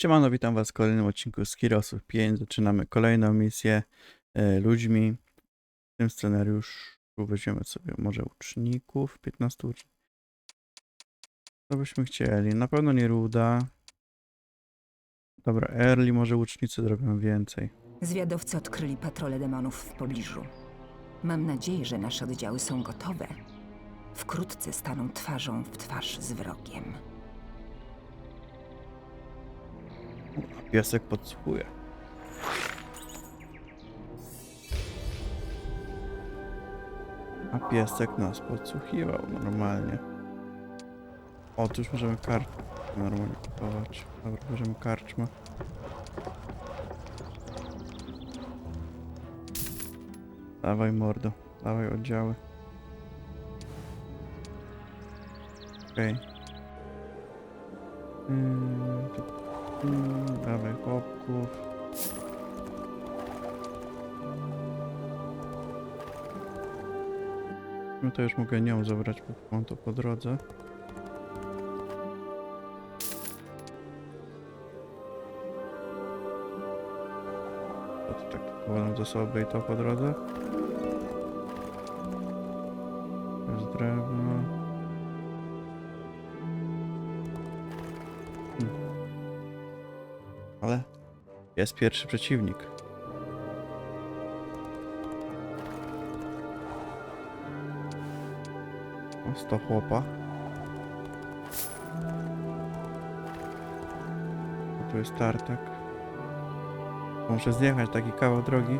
Siemano, witam was w kolejnym odcinku z Kirosów 5. Zaczynamy kolejną misję e, ludźmi. W tym scenariuszu weźmiemy sobie może uczników, 15 uczniów. Co byśmy chcieli? Na pewno nie Ruda. Dobra, Early może łucznicy zrobią więcej. Zwiadowcy odkryli patrole demonów w pobliżu. Mam nadzieję, że nasze oddziały są gotowe. Wkrótce staną twarzą w twarz z wrogiem. Piesek podsłuchuje. A piesek nas podsłuchiwał normalnie. O, tu już możemy karczmę normalnie kupować. Dobra, bierzemy karczmę. Dawaj mordo, dawaj oddziały. Okej. Mm, tu Mm, Dawaj chłopków. No to już mogę nią zabrać, bo mam to po drodze. To tak wkładam zasoby i to po drodze. Jest pierwszy przeciwnik. O, 100 chłopa. A tu jest tartak. Muszę zjechać taki kawał drogi.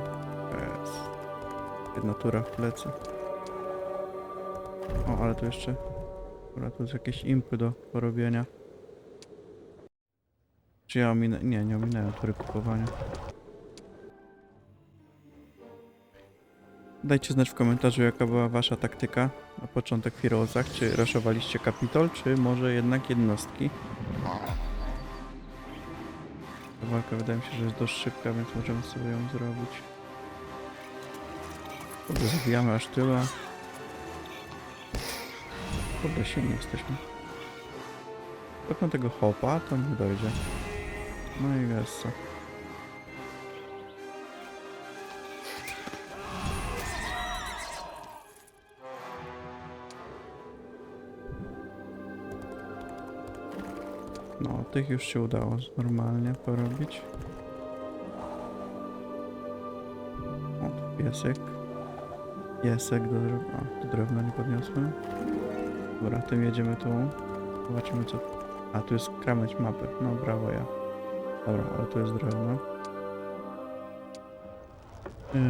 Jedna tura w plecy. O, ale tu jeszcze... Dobra, tu jest jakieś impy do porobienia. Czy ja ominę... Nie, nie ominąłem tury kupowania. Dajcie znać w komentarzu, jaka była wasza taktyka na początek w Heroesach. Czy raszowaliście Kapitol, czy może jednak jednostki? Ta walka wydaje mi się, że jest dość szybka, więc możemy sobie ją zrobić. Kurde, zabijamy aż tyle. Kurde, silni jesteśmy. Dokąd tego hopa, to nie dojdzie. No i jest. No, tych już się udało normalnie porobić. O, piesek. Piesek do drewna. A, tu drewna nie podniosłem. Dobra, tym jedziemy tu. Zobaczymy co... A, tu jest krameć mapy. No, brawo ja. Dobra, ale tu jest drewno. Yy...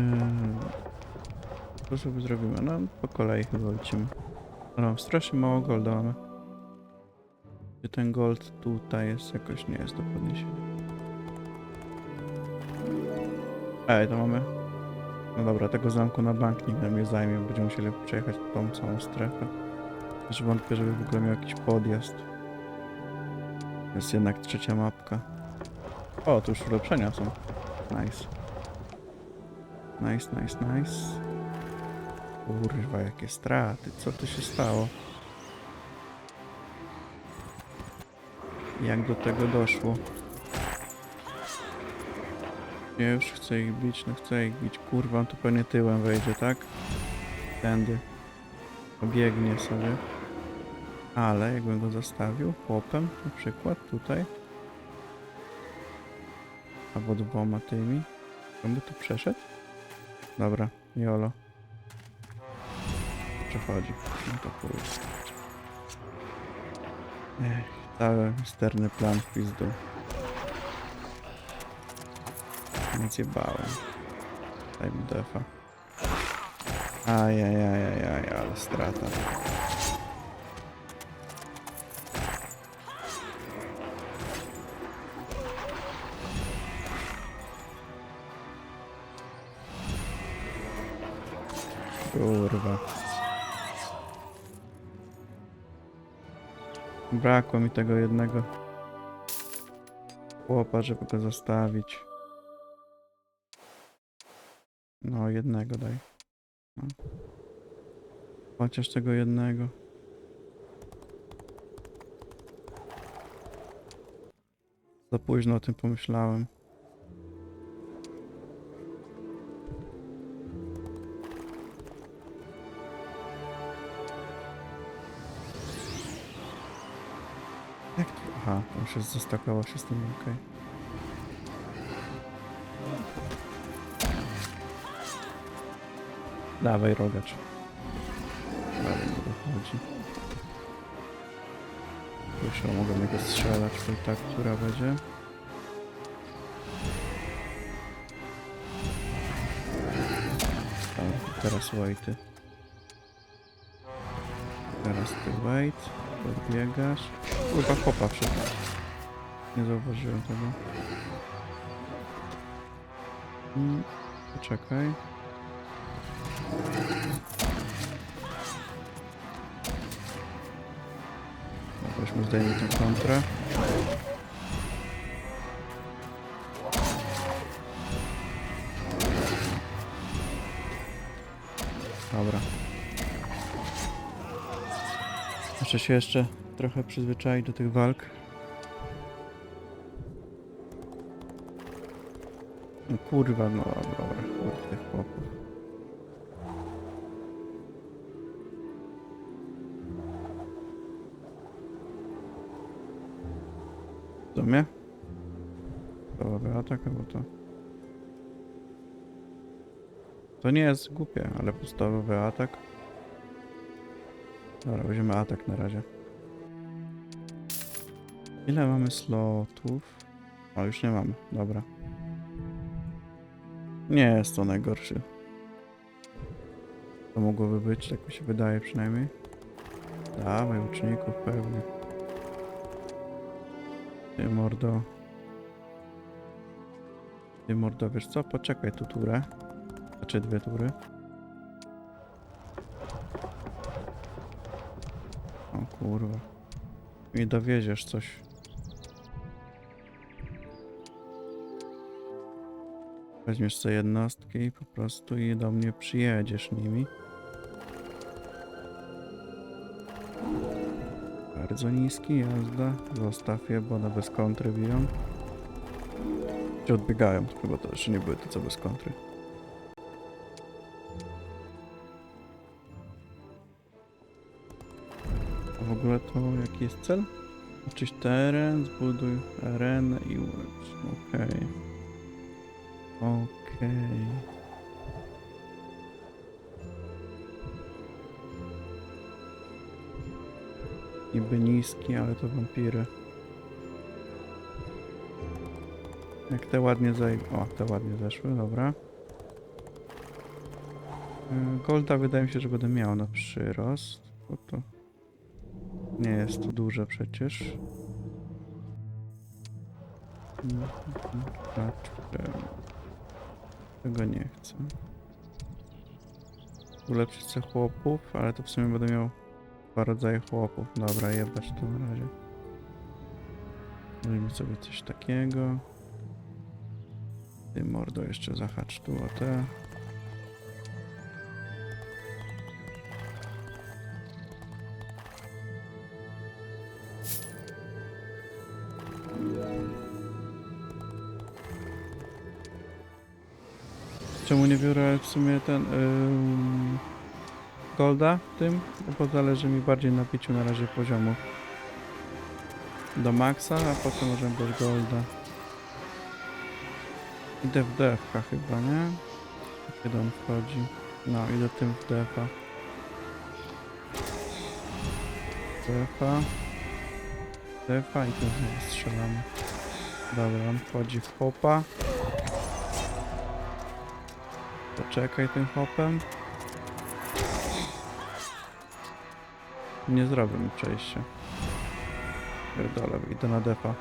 Co sobie zrobimy? No, po kolei chyba lecimy. No, strasznie mało golda mamy. Gdzie ten gold tutaj jest jakoś nie jest do podniesienia. Ej, to mamy. No dobra, tego zamku na bank nikt nam nie zajmie. Będziemy musieli przejechać tą całą strefę. Też wątpię, żeby w ogóle miał jakiś podjazd. Jest jednak trzecia mapka. O, tu już ulepszenia są. Nice. Nice, nice, nice. Kurwa, jakie straty. Co tu się stało? Jak do tego doszło? Ja już chcę ich bić, no chcę ich bić. Kurwa, on tu pewnie tyłem wejdzie, tak? Tędy. Obiegnie sobie. Ale jakbym go zastawił chłopem, na przykład tutaj. Albo dwoma tymi. On by tu przeszedł? Dobra, jolo. Przechodzi. No to chuj. Ech, cały misterny plan w pizdu. Nic je bałem. Daj mi defa. Ajajajajaj, ale strata. Kurwa. Brakło mi tego jednego chłopa, żeby go zostawić. No, jednego daj. No. Chociaż tego jednego. Za późno o tym pomyślałem. Już zestakowało się z tym, okej. Dawaj rogacz. Dalej nie dochodzi. Już mogę niego strzelać, to i tak, która będzie. Tak, teraz White'y. Teraz ty White, podbiegasz. Kurwa chopa wszedł. Nie zauważyłem tego. Mm, poczekaj. No, Weźmy zdejmij tę kontrę. Dobra. Muszę się jeszcze trochę przyzwyczaić do tych walk. Kurwa, no dobra, kurde, chłopów. Do mnie? Podstawowy atak albo to? To nie jest głupie, ale podstawowy atak. Dobra, weźmiemy atak na razie. Ile mamy slotów? O, już nie mamy, dobra. Nie jest to najgorszy. To mogłoby być, tak mi się wydaje przynajmniej. Dawaj, uczniów pewnie. Ty mordo. Ty mordo, wiesz co? Poczekaj tu turę. Znaczy dwie tury. O kurwa. I dowieziesz coś. Weźmiesz sobie jednostki i po prostu i do mnie przyjedziesz nimi. Bardzo niski jazda. Zostaw je, bo one bez kontry biją. Czy odbiegają? Chyba to jeszcze nie były te co bez kontry. A w ogóle to jaki jest cel? Oczyść teren, zbuduj arenę i ulecz. Okej. Okej. Niby niski, ale to wampiry. Jak te ładnie zaj... O, te ładnie zeszły, dobra. Y, Golda wydaje mi się, że będę miał na przyrost, bo to nie jest to duże przecież. Mhm, Znaczy, tego nie chcę. Ulepszyć sobie chłopów, ale to w sumie będę miał dwa rodzaje chłopów. Dobra, jebać to na razie. Zrobimy sobie coś takiego. Ty mordo jeszcze zahacz tu o te. Biorę w sumie ten ym, Golda tym? Bo zależy mi bardziej na piciu na razie poziomu. Do maksa, a potem możemy brać Golda. Idę w DFK chyba, nie? Kiedy on wchodzi? No, idę tym w DFA. DFA. DFA i tym znowu strzelamy. Dobra, on wchodzi w hopa. Poczekaj tym hopem. Nie zrobię mi przejścia. Pierdolę, idę na defa.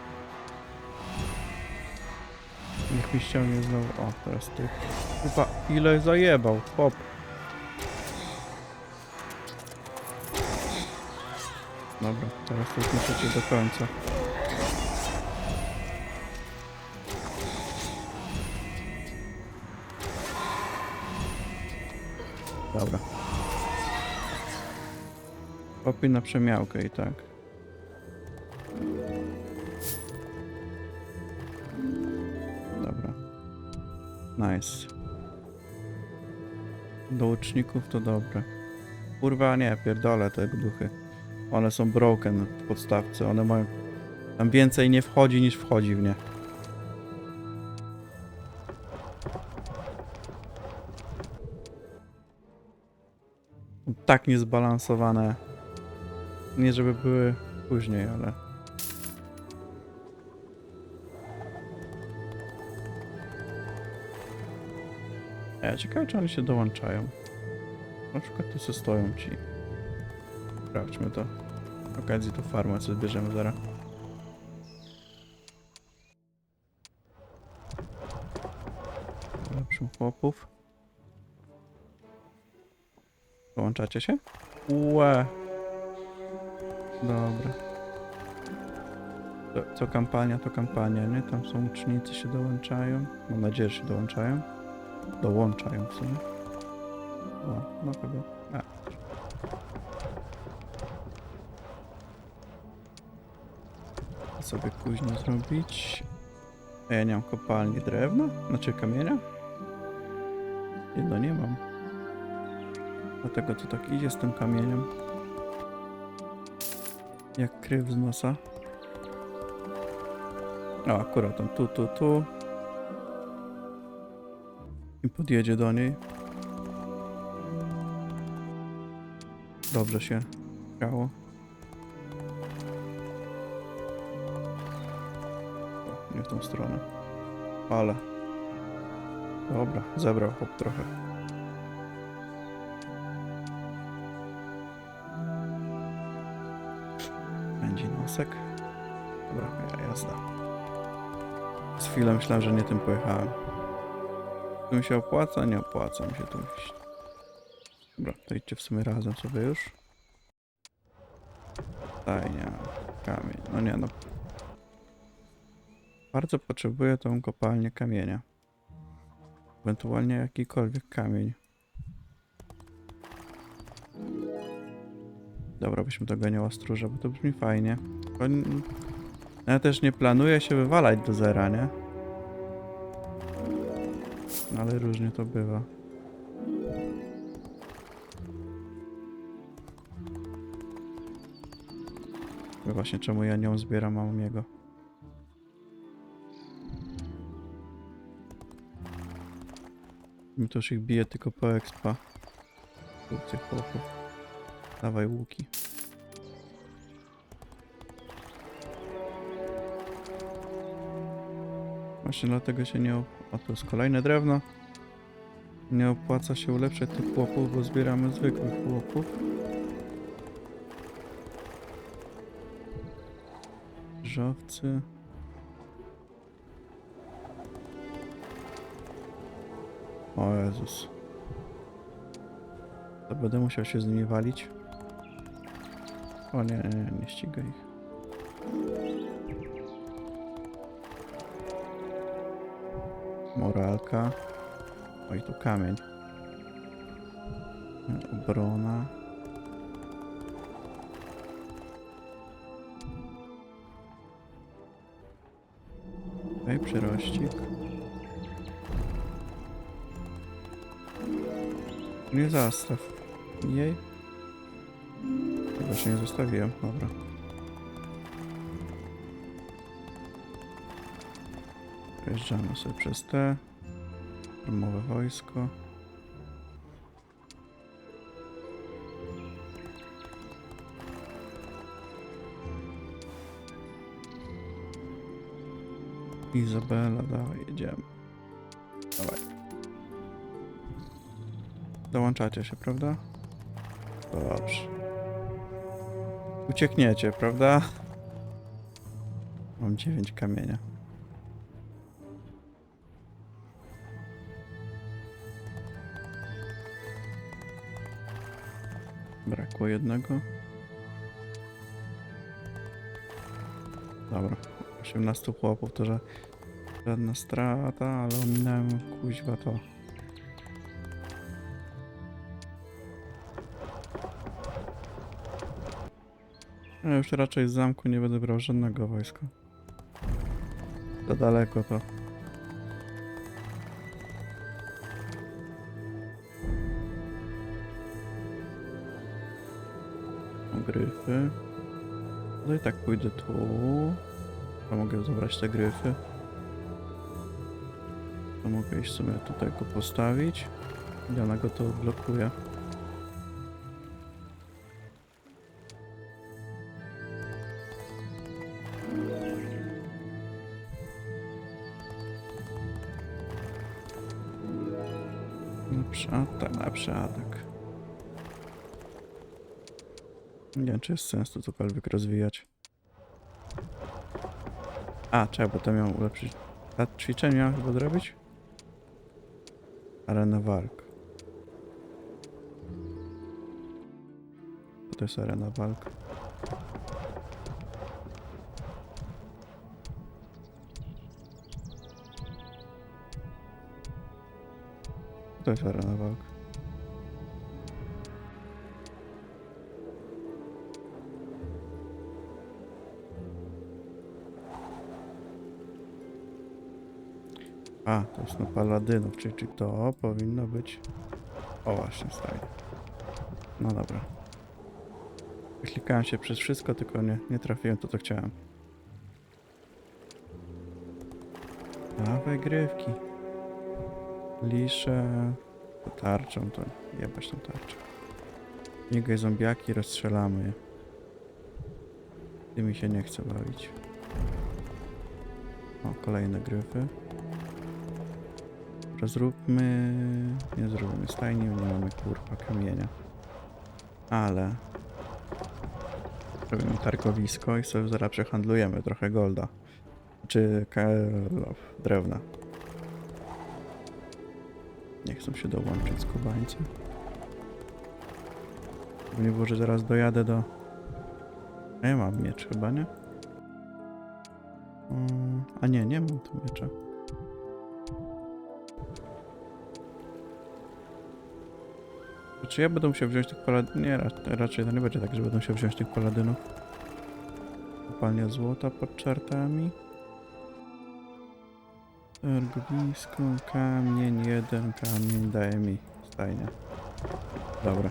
Niech mi ściągnie znowu. O, teraz ty. Chyba ile zajebał, hop. Dobra, teraz to już muszę do końca. Dobra. Popij na przemiałkę i tak. Dobra. Nice. Do uczników to dobre. Kurwa, nie, pierdolę te duchy. One są broken w podstawce, one mają... Tam więcej nie wchodzi niż wchodzi w nie. Tak niezbalansowane. Nie żeby były później, ale... Ja ciekawe, czy one się dołączają. Na przykład tu stoją ci. Sprawdźmy to. Z okazji to farmę co zbierzemy zaraz. Lepszym chłopów. Dołączacie się? Łe. Dobra. To, co kampania, to kampania, nie? Tam są ucznicy się dołączają. Mam nadzieję, że się dołączają. Dołączają w sumie. O, no chyba. A. Co sobie później zrobić? Ja nie mam kopalni drewna? Znaczy kamienia? Jedno nie mam. Dlatego to tak idzie z tym kamieniem. Jak kryw z nosa. O, akurat on tu, tu, tu. I podjedzie do niej. Dobrze się grało. Nie w tą stronę. Ale. Dobra, zebrał chłop trochę. Nosek. Dobra, ja jazda. Z chwilą myślałem, że nie tym pojechałem. Tu mi się opłaca? Nie opłaca mi się tu iść. Dobra, to idźcie w sumie razem sobie już. Stajnia, kamień. No nie no. Bardzo potrzebuję tą kopalnię kamienia. Ewentualnie jakikolwiek kamień. Dobra, byśmy doganiała stróża, bo to brzmi fajnie. Ja też nie planuję się wywalać do zera, nie? Ale różnie to bywa. Właśnie czemu ja nią zbieram, jego. Mi to już ich bije tylko po expa. Tych chłopów. Dawaj łuki. Właśnie dlatego się nie... O, to jest kolejne drewno. Nie opłaca się ulepszać tych chłopów, bo zbieramy zwykłych chłopów. Żowcy. O Jezus. To będę musiał się z nimi walić. O nie, nie, nie, nie ściga ich. Moralka. Oj, tu kamień. Obrona. Tutaj przyrościk. Nie zastaw. Jej. Chyba się nie zostawiłem, dobra. Przejeżdżamy sobie przez te. Darmowe wojsko. Izabela, dawaj, jedziemy. Dawaj. Dołączacie się, prawda? Dobrze. Uciekniecie, prawda? Mam 9 kamienia. Brakło jednego. Dobra, 18 chłopów to że żadna strata, ale ominąłem kuźwa to. Ja już raczej z zamku nie będę brał żadnego wojska. Za daleko to. Gryfy. No i tak pójdę tu. To mogę zabrać te gryfy. To mogę iść sobie tutaj go postawić. I ona go to odblokuje. Lepszy atak, lepszy atak. Nie wiem, czy jest sens to cokolwiek rozwijać. A, trzeba, to miał ulepszyć. A ćwiczenie miałem chyba zrobić? Arena walk. To jest arena walk? To jest arena walk? A, to jest na paladynów, czyli, czyli to powinno być... O właśnie, staje. No dobra. Klikałem się przez wszystko, tylko nie, nie trafiłem to, co chciałem. Dawaj grywki. Lisze... To tarczą, to jebać tą tarczę. Niegaj zombiaki, rozstrzelamy je. Tymi się nie chce bawić. O, kolejne gryfy. Dobra, zróbmy... Nie zróbmy stajni, nie mamy kurwa kamienia. Ale... Robimy targowisko i sobie zaraz przehandlujemy trochę golda. Czy drewna. Nie chcą się dołączyć z kubańcem. Nie było, że zaraz dojadę do... Ja mam miecz chyba, nie? Mm, a nie, nie mam tu miecza. Czy ja będę musiał wziąć tych paladynów? Nie, ra- raczej to nie będzie tak, że będę musiał wziąć tych paladynów. Kopalnia złota pod czartami. Targowisko, kamień, jeden kamień daje mi stajnia. Dobra.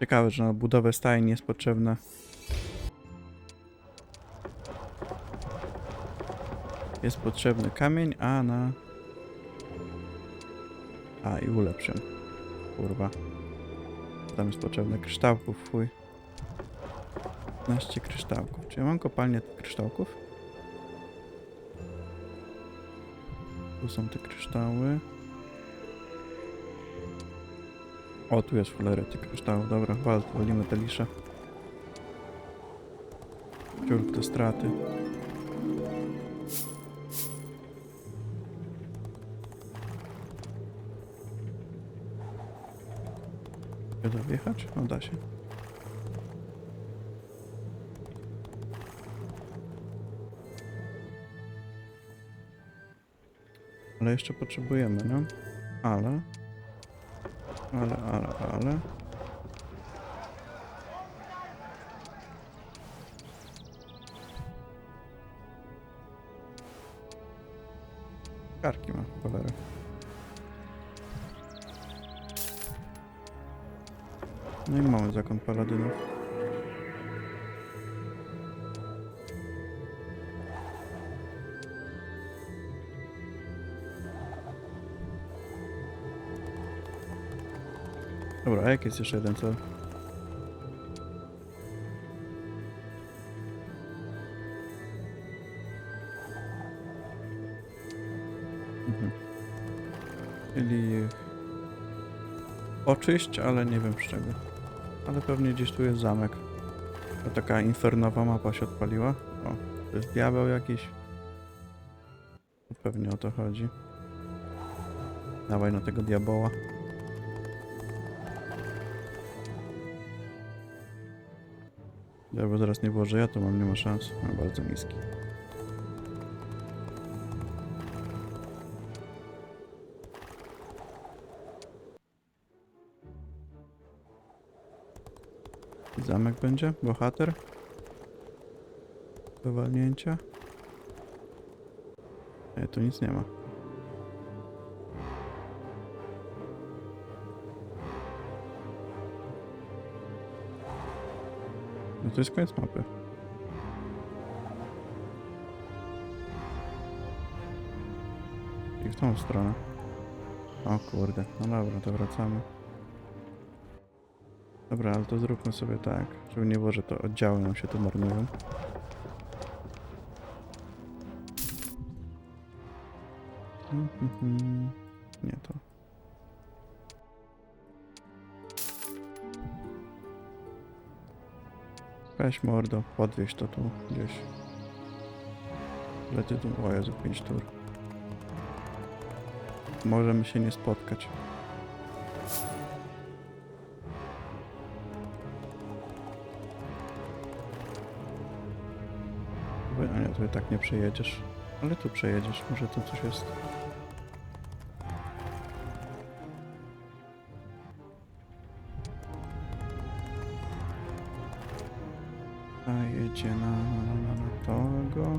Ciekawe, że na budowę stajni jest potrzebne. Jest potrzebny kamień, a na... A i ulepszę. Kurwa. Tam jest potrzebne kryształków, fuj. 15 kryształków. Czy ja mam kopalnię tych kryształków? Tu są te kryształy. O, tu jest fulery tych kryształów. Dobra, wal, walimy te lisze. Ciurk te straty. Da wjechać? No da się. Ale jeszcze potrzebujemy, no? Ale... Ale, ale, ale... Karki ma, cholera. No i mamy zakon paladynów. Dobra, a jak jest jeszcze jeden cel? Mhm. Czyli oczyść, ale nie wiem z czego. Ale pewnie gdzieś tu jest zamek. To taka infernowa mapa się odpaliła. O, to jest diabeł jakiś. Pewnie o to chodzi. Dawaj na tego diaboła. Dobra, zaraz nie było, że ja to mam, nie ma szans. No, bardzo niski. Zamek będzie? Bohater? Do walnięcia? Nie, tu nic nie ma. to jest koniec mapy. I w tą stronę. O kurde, no dobra, to wracamy. Dobra, ale to zróbmy sobie tak, żeby nie było, że to oddziały nam się tu marnują. Mhm. Nie to. Weź mordo, podwieź to tu gdzieś. Ile ty tu... O Jezu, 5 tur. Możemy się nie spotkać. Tu tak nie przejedziesz. Ale tu przejedziesz, może tu coś jest. A jedzie na, na, na, na, tego.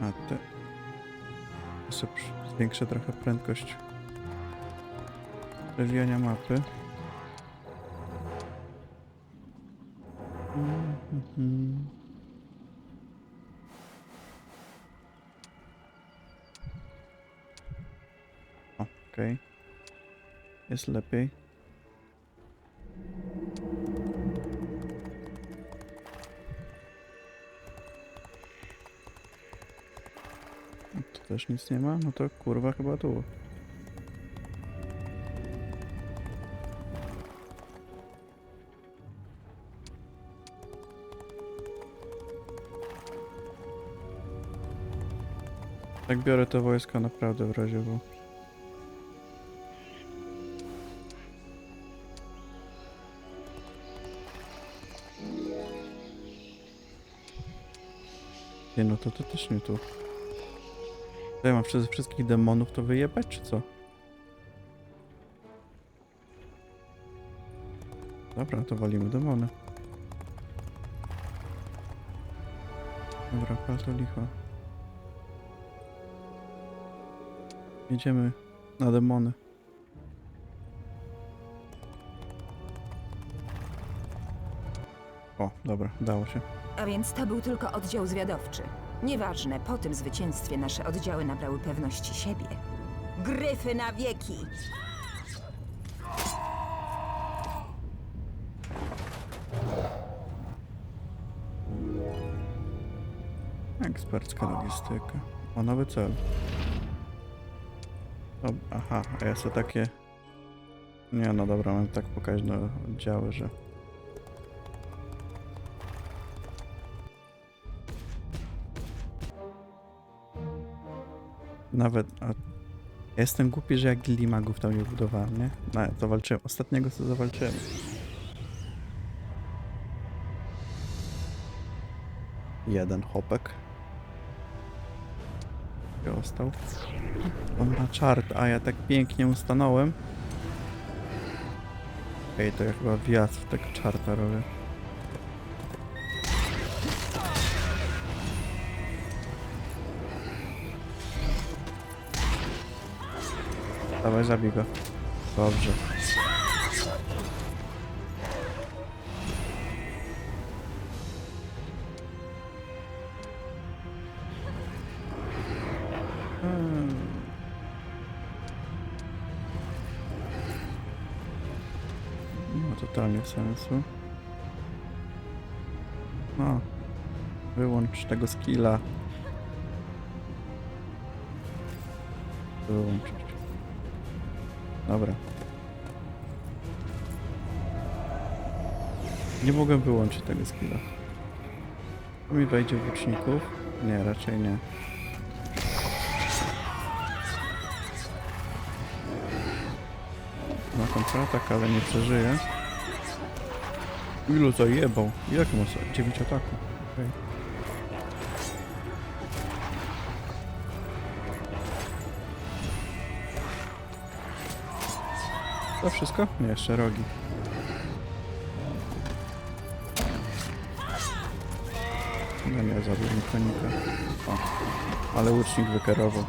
A te... Zwiększę trochę prędkość przewijania mapy. O, okej. Jest lepiej. Tu też nic nie ma? No to kurwa chyba tu. Tak biorę te wojska naprawdę w razie, bo... Nie no, to, to też nie tu. To ja mam przez wszystkich demonów to wyjebać, czy co? Dobra, to walimy demony. Dobra, to licho. Jedziemy na demony. O, dobra, dało się. A więc to był tylko oddział zwiadowczy. Nieważne, po tym zwycięstwie nasze oddziały nabrały pewności siebie. Gryfy na wieki! Ekspercka logistyka. O, nowy cel. Aha, a ja sobie takie... Nie no dobra, mam tak pokaźne oddziały, że... Nawet... A... Jestem głupi, że jak gildii magów tam nie budowałem, nie? No, zawalczyłem. Ostatniego co zawalczyłem. Jeden chopek. Został. On ma czart, a ja tak pięknie mu stanąłem. Ej, to ja chyba wjazd w tego czarta robię. Dawaj, zabij go. Dobrze. Sensu. No. Wyłącz tego skilla. Wyłączyć. Dobra. Nie mogę wyłączyć tego skilla. To mi wejdzie w łuczników? Nie, raczej nie. Ma kontratak, ale nie przeżyje. Ilu zajebał? Jak ma 9 ataków? Okej. To wszystko? Nie, jeszcze rogi. No nie, zabił mi konika. O, ale łucznik wykerował.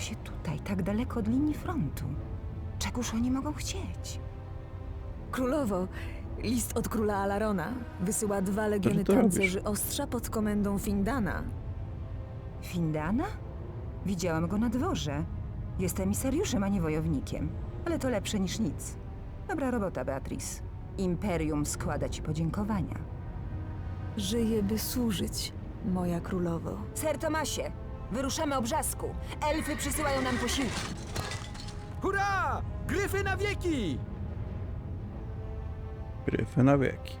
Znalazła się tutaj, tak daleko od linii frontu? Czegoż oni mogą chcieć? Królowo, list od króla Alarona wysyła dwa legiony to robisz? tancerzy ostrza pod komendą Findana. Findana? Widziałam go na dworze. Jest emisariuszem, a nie wojownikiem. Ale to lepsze niż nic. Dobra robota, Beatrice. Imperium składa ci podziękowania. Żyje, by służyć, moja królowo. Ser Tomasie, wyruszamy obrzasku. Elfy przysyłają nam posiłki. Hurra! Gryfy na wieki! Gryfy na wieki.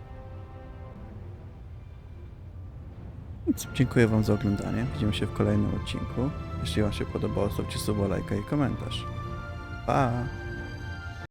Więc dziękuję wam za oglądanie. Widzimy się w kolejnym odcinku. Jeśli wam się podobało, zostawcie suba, lajka i komentarz. Pa!